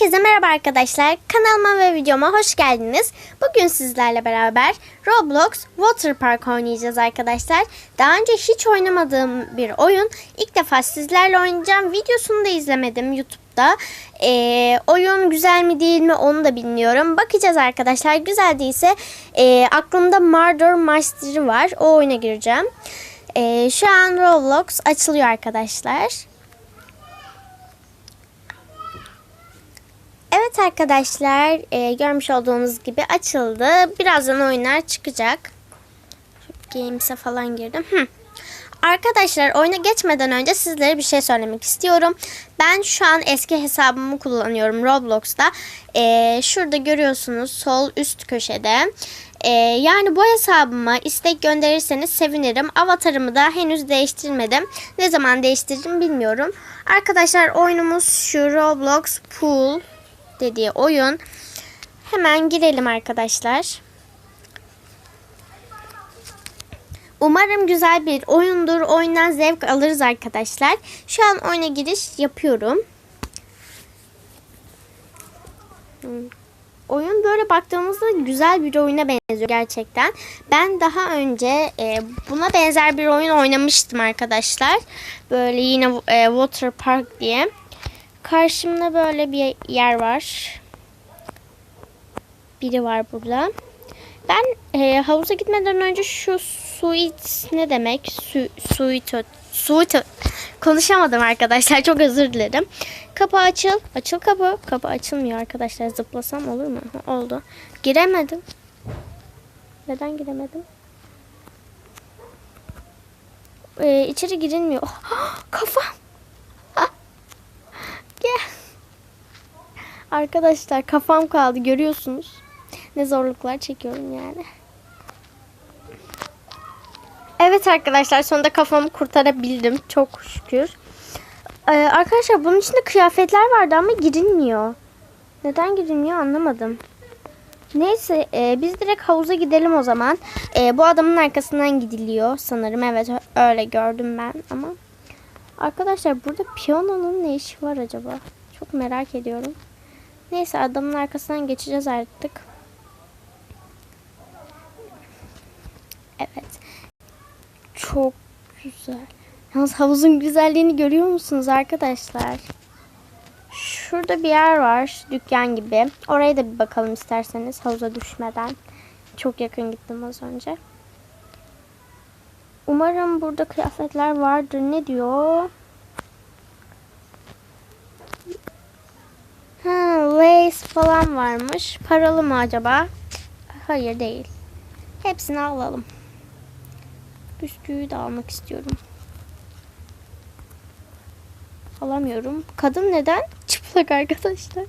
Herkese merhaba arkadaşlar. Kanalıma ve videoma hoş geldiniz. Bugün sizlerle beraber Roblox Water Park oynayacağız arkadaşlar. Daha önce hiç oynamadığım bir oyun. İlk defa sizlerle oynayacağım. Videosunu da izlemedim YouTube'da. Ee, oyun güzel mi değil mi onu da bilmiyorum. Bakacağız arkadaşlar. Güzel değilse e, aklımda Murder Mystery var. O oyuna gireceğim. Ee, şu an Roblox açılıyor arkadaşlar. Evet arkadaşlar e, görmüş olduğunuz gibi açıldı. Birazdan oyunlar çıkacak. Games'e falan girdim. Hı. Arkadaşlar oyuna geçmeden önce sizlere bir şey söylemek istiyorum. Ben şu an eski hesabımı kullanıyorum Roblox'ta. E, şurada görüyorsunuz sol üst köşede. E, yani bu hesabıma istek gönderirseniz sevinirim. Avatarımı da henüz değiştirmedim. Ne zaman değiştiririm bilmiyorum. Arkadaşlar oyunumuz şu Roblox Pool dediği oyun. Hemen girelim arkadaşlar. Umarım güzel bir oyundur. Oyundan zevk alırız arkadaşlar. Şu an oyuna giriş yapıyorum. Oyun böyle baktığımızda güzel bir oyuna benziyor gerçekten. Ben daha önce e, buna benzer bir oyun oynamıştım arkadaşlar. Böyle yine e, Water Park diye. Karşımda böyle bir yer var. Biri var burada. Ben e, havuza gitmeden önce şu suit ne demek? Su, suit suit konuşamadım arkadaşlar. Çok özür dilerim. Kapı açıl. Açıl kapı. Kapı açılmıyor arkadaşlar. Zıplasam olur mu? Oldu. Giremedim. Neden giremedim? Ee, içeri girilmiyor. Oh, kafam. Arkadaşlar kafam kaldı görüyorsunuz. Ne zorluklar çekiyorum yani. Evet arkadaşlar sonunda kafamı kurtarabildim. Çok şükür. Ee, arkadaşlar bunun içinde kıyafetler vardı ama girilmiyor. Neden girilmiyor anlamadım. Neyse e, biz direkt havuza gidelim o zaman. E, bu adamın arkasından gidiliyor sanırım. Evet öyle gördüm ben ama. Arkadaşlar burada piyanonun ne işi var acaba? Çok merak ediyorum. Neyse adamın arkasından geçeceğiz artık. Evet. Çok güzel. Yalnız havuzun güzelliğini görüyor musunuz arkadaşlar? Şurada bir yer var. Dükkan gibi. Oraya da bir bakalım isterseniz havuza düşmeden. Çok yakın gittim az önce. Umarım burada kıyafetler vardır. Ne diyor? Lace falan varmış. Paralı mı acaba? Hayır değil. Hepsini alalım. Bisküvi de almak istiyorum. Alamıyorum. Kadın neden? Çıplak arkadaşlar.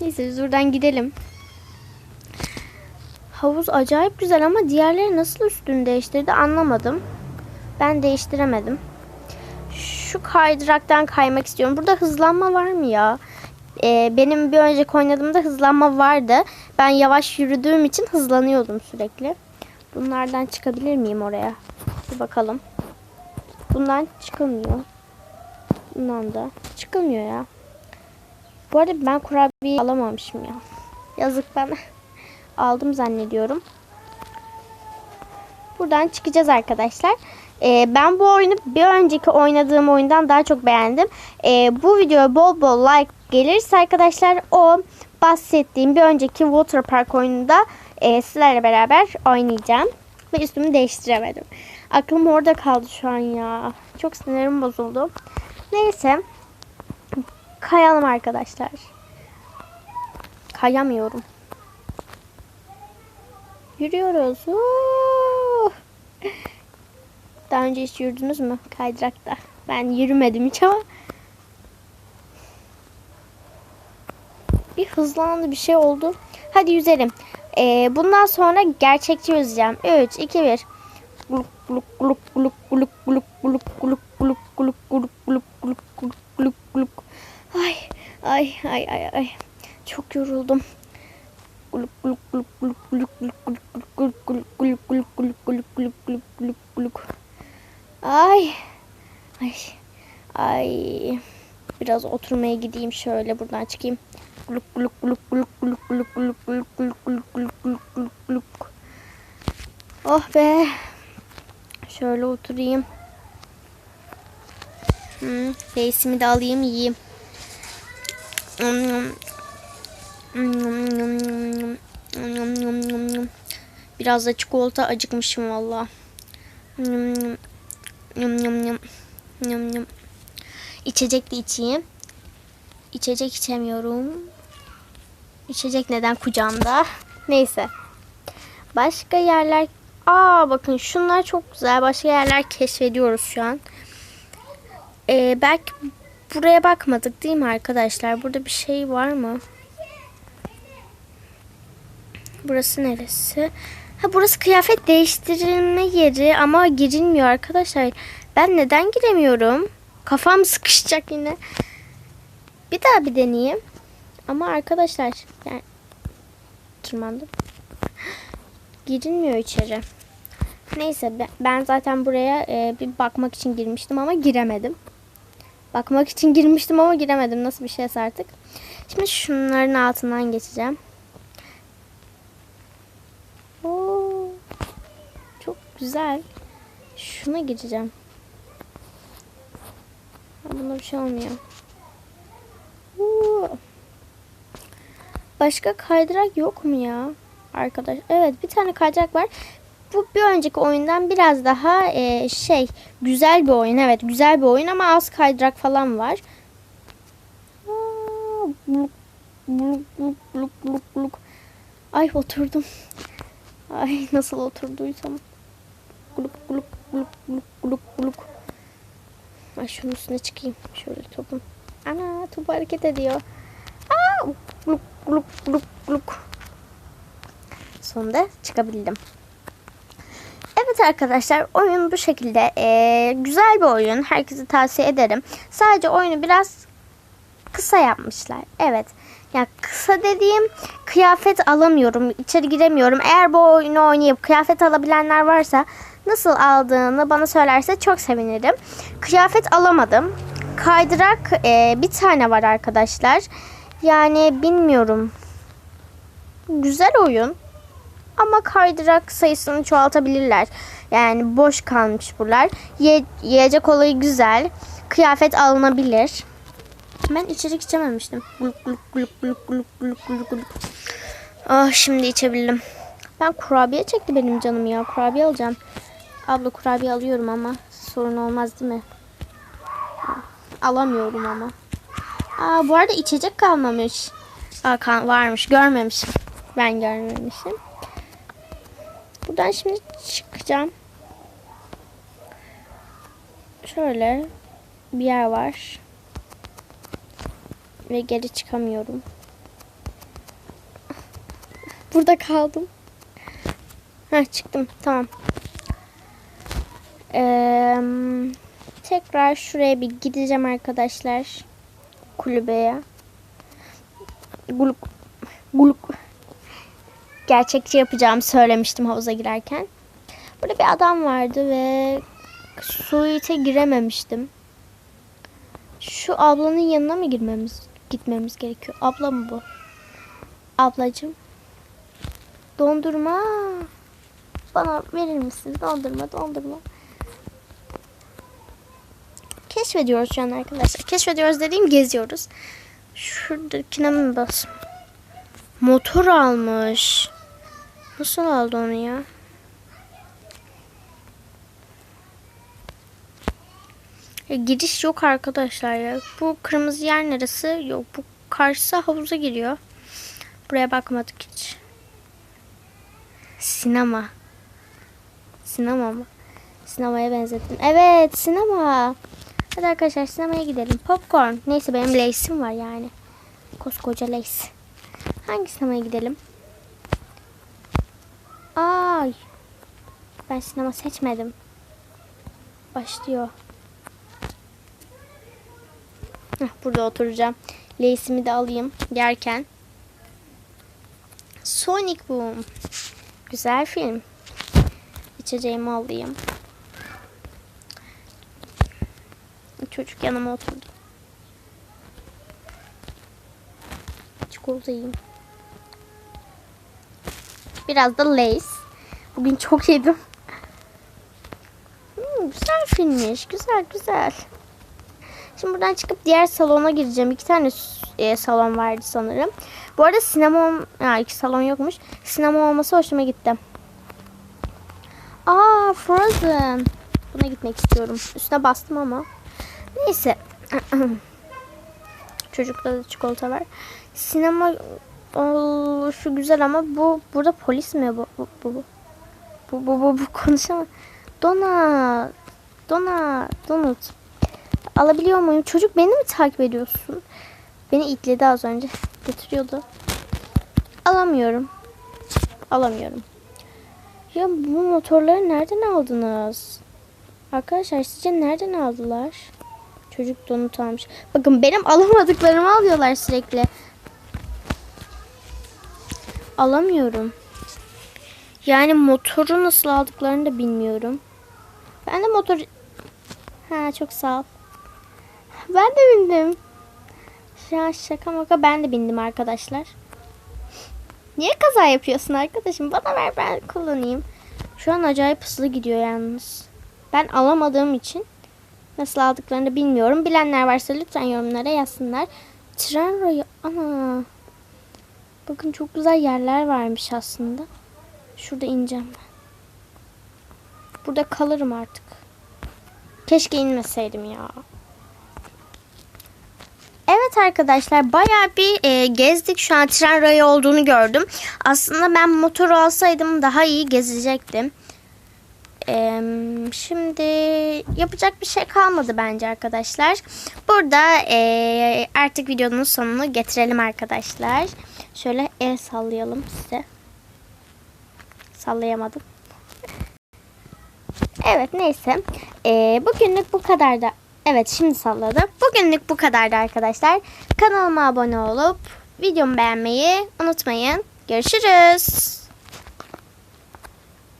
Neyse biz buradan gidelim. Havuz acayip güzel ama diğerleri nasıl üstünü değiştirdi anlamadım. Ben değiştiremedim. Şu kaydıraktan kaymak istiyorum. Burada hızlanma var mı ya? Ee, benim bir önceki oynadığımda hızlanma vardı. Ben yavaş yürüdüğüm için hızlanıyordum sürekli. Bunlardan çıkabilir miyim oraya? Bir bakalım. Bundan çıkamıyor. Bundan da çıkamıyor ya. Bu arada ben kurabiye alamamışım ya. Yazık ben aldım zannediyorum. Buradan çıkacağız arkadaşlar. Ee, ben bu oyunu bir önceki oynadığım oyundan daha çok beğendim. Ee, bu videoya bol bol like gelirse arkadaşlar o bahsettiğim bir önceki Water Park oyununda e, sizlerle beraber oynayacağım. Ve üstümü değiştiremedim. Aklım orada kaldı şu an ya. Çok sinirim bozuldu. Neyse. Kayalım arkadaşlar. Kayamıyorum. Yürüyoruz. Daha önce hiç yürüdünüz mü kaydırakta? Ben yürümedim hiç ama. Hızlandı bir şey oldu. Hadi yüzelim. Ee, bundan sonra gerçekçi yüzeceğim. 3, 2, 1. Gluk gluk gluk gluk gluk gluk gluk gluk gluk gluk gluk gluk gluk gluk gluk. Ay ay ay ay ay. Çok yoruldum. Gluk gluk gluk gluk gluk gluk gluk gluk gluk gluk gluk gluk gluk gluk. Ay. Ay. Ay. Biraz oturmaya gideyim şöyle buradan çıkayım. Gluk gluk gluk gluk gluk gluk gluk gluk gluk gluk gluk gluk gluk. Oh be. Şöyle oturayım. Hmm, reisimi de alayım yiyeyim. Biraz da çikolata acıkmışım valla. İçecek de içeyim. İçecek içemiyorum. İçecek neden kucağımda? Neyse. Başka yerler... Aa bakın şunlar çok güzel. Başka yerler keşfediyoruz şu an. Ee, belki buraya bakmadık değil mi arkadaşlar? Burada bir şey var mı? Burası neresi? Ha burası kıyafet değiştirilme yeri ama girilmiyor arkadaşlar. Ben neden giremiyorum? Kafam sıkışacak yine. Bir daha bir deneyeyim. Ama arkadaşlar yani tırmandım. Girilmiyor içeri. Neyse ben- zaten buraya e, bir bakmak için girmiştim ama giremedim. Bakmak için girmiştim ama giremedim. Nasıl bir şeyse artık. Şimdi şunların altından geçeceğim. Oo, çok güzel. Şuna gireceğim. Bunda bir şey olmuyor. Oo. Başka kaydırak yok mu ya? Arkadaş. Evet bir tane kaydırak var. Bu bir önceki oyundan biraz daha e, şey güzel bir oyun. Evet güzel bir oyun ama az kaydırak falan var. Bluk, bluk, bluk, bluk, bluk, bluk. Ay oturdum. Ay nasıl oturduysam. Gluk gluk gluk gluk gluk gluk. Ay şunun üstüne çıkayım. Şöyle topun. Ana top hareket ediyor. Aa, gluk gluk gluk gluk. Sonunda çıkabildim. Evet arkadaşlar oyun bu şekilde. Ee, güzel bir oyun. Herkese tavsiye ederim. Sadece oyunu biraz kısa yapmışlar. Evet. Ya kısa dediğim kıyafet alamıyorum. içeri giremiyorum. Eğer bu oyunu oynayıp kıyafet alabilenler varsa nasıl aldığını bana söylerse çok sevinirim. Kıyafet alamadım. Kaydırak e, bir tane var arkadaşlar. Yani bilmiyorum. Güzel oyun. Ama kaydırak sayısını çoğaltabilirler. Yani boş kalmış buralar. Ye- yiyecek olayı güzel. Kıyafet alınabilir. Ben içecek içememiştim. Gluk gluk gluk gluk gluk gluk gluk gluk. Ah şimdi içebildim. Ben kurabiye çekti benim canım ya. Kurabiye alacağım. Abla kurabiye alıyorum ama sorun olmaz değil mi? Alamıyorum ama. Aa bu arada içecek kalmamış. Aa kan varmış. Görmemişim. Ben görmemişim. Buradan şimdi çıkacağım. Şöyle bir yer var. Ve geri çıkamıyorum. Burada kaldım. Ha çıktım. Tamam. Ee, tekrar şuraya bir gideceğim arkadaşlar. Kulübeye. Guluk. Guluk. Gerçekçi yapacağım söylemiştim havuza girerken. Burada bir adam vardı ve suite girememiştim. Şu ablanın yanına mı girmemiz gitmemiz gerekiyor? Abla mı bu? Ablacığım. Dondurma. Bana verir misin? Dondurma, dondurma. Keşfediyoruz şu an arkadaşlar. Keşfediyoruz dediğim geziyoruz. Şuradakine mi bas? Motor almış. Nasıl aldı onu ya? Ya giriş yok arkadaşlar ya. Bu kırmızı yer neresi? Yok bu karşısı havuza giriyor. Buraya bakmadık hiç. Sinema. Sinema mı? Sinemaya benzettim. Evet sinema. Hadi arkadaşlar sinemaya gidelim. Popcorn. Neyse benim lace'im var yani. Koskoca lace. Hangi sinemaya gidelim? Ay. Ben sinema seçmedim. Başlıyor. Heh, burada oturacağım. Lace'imi de alayım yerken. Sonic Boom. Güzel film. İçeceğimi alayım. Çocuk yanıma oturdu. çikolata yiyeyim. Biraz da Lay's. Bugün çok yedim. Hmm, güzel filmmiş. Güzel güzel. Şimdi buradan çıkıp diğer salona gireceğim. İki tane e, salon vardı sanırım. Bu arada sinema ha, iki salon yokmuş. Sinema olması hoşuma gitti. Aa Frozen. Buna gitmek istiyorum. Üstüne bastım ama. Neyse. Çocukta da çikolata var. Sinema şu güzel ama bu burada polis mi bu bu bu bu bu bu, bu, bu konuşama. Dona Dona Donut. Alabiliyor muyum? Çocuk beni mi takip ediyorsun? Beni itledi az önce. Götürüyordu. Alamıyorum. Alamıyorum. Ya bu motorları nereden aldınız? Arkadaşlar sizce nereden aldılar? Çocuk donut almış. Bakın benim alamadıklarımı alıyorlar sürekli. Alamıyorum. Yani motoru nasıl aldıklarını da bilmiyorum. Ben de motor... Ha çok sağ ol. Ben de bindim. Ya şaka maka ben de bindim arkadaşlar. Niye kaza yapıyorsun arkadaşım? Bana ver ben kullanayım. Şu an acayip hızlı gidiyor yalnız. Ben alamadığım için nasıl aldıklarını bilmiyorum. Bilenler varsa lütfen yorumlara yazsınlar. Tren rayı ana. Bakın çok güzel yerler varmış aslında. Şurada ineceğim ben. Burada kalırım artık. Keşke inmeseydim ya. Evet arkadaşlar bayağı bir e, gezdik. Şu an tren rayı olduğunu gördüm. Aslında ben motoru alsaydım daha iyi gezecektim. E, şimdi yapacak bir şey kalmadı bence arkadaşlar. Burada e, artık videonun sonunu getirelim arkadaşlar. Şöyle el sallayalım size. Sallayamadım. Evet neyse. E, bugünlük bu kadar da Evet şimdi salladı. Bugünlük bu kadardı arkadaşlar. Kanalıma abone olup videomu beğenmeyi unutmayın. Görüşürüz.